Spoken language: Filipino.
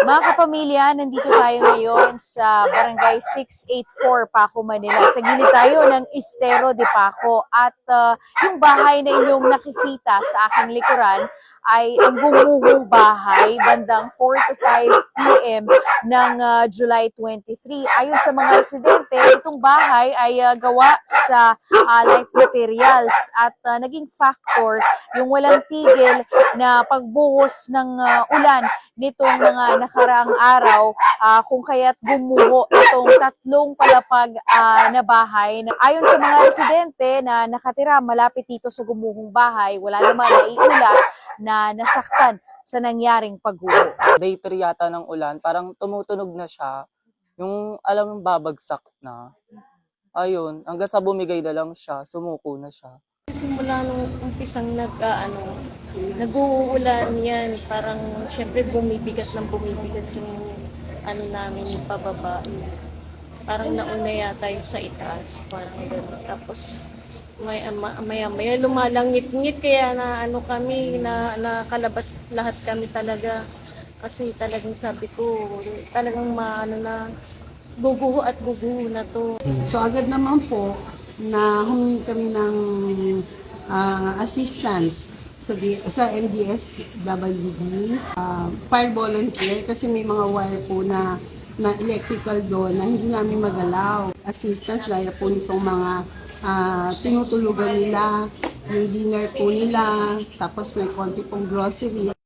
Mga kapamilya, nandito tayo ngayon sa Barangay 684 Paco, Manila. Sa gilid tayo ng Estero de Paco at uh, yung bahay na inyong nakikita sa aking likuran ay ang gumuhong bahay bandang 4 to 5 p.m. ng uh, July 23. Ayon sa mga residente, itong bahay ay uh, gawa sa uh, light materials at uh, naging factor yung walang tigil na pagbuhos ng uh, ulan nitong mga nakaraang araw ah, kung kaya't gumuho itong tatlong palapag ah, na bahay. Na, ayon sa mga residente na nakatira malapit dito sa gumuhong bahay, wala naman naiulat na nasaktan sa nangyaring pagguho. day 3 yata ng ulan, parang tumutunog na siya. Yung alam babagsak na. Ayun, hanggang sa bumigay na lang siya, sumuko na siya. Simula nung umpisang nag, ah, ano, nag-uulan yan, parang syempre bumibigat ng bumibigat yung ano namin yung pababa. Parang nauna yata yung sa itaas, parang gano'n. Tapos may maya maya lumalangit-ngit kaya na ano kami na nakalabas lahat kami talaga kasi talagang sabi ko talagang maano na guguho at guguho na to So agad naman po na humingi kami ng ah, assistance sa, D- sa MDSWD, ah, fire volunteer kasi may mga wire po na na electrical doon na hindi namin magalaw. Assistance gaya po nitong mga ah, tinutulugan nila, yung dinner po nila, tapos may konti pong grocery.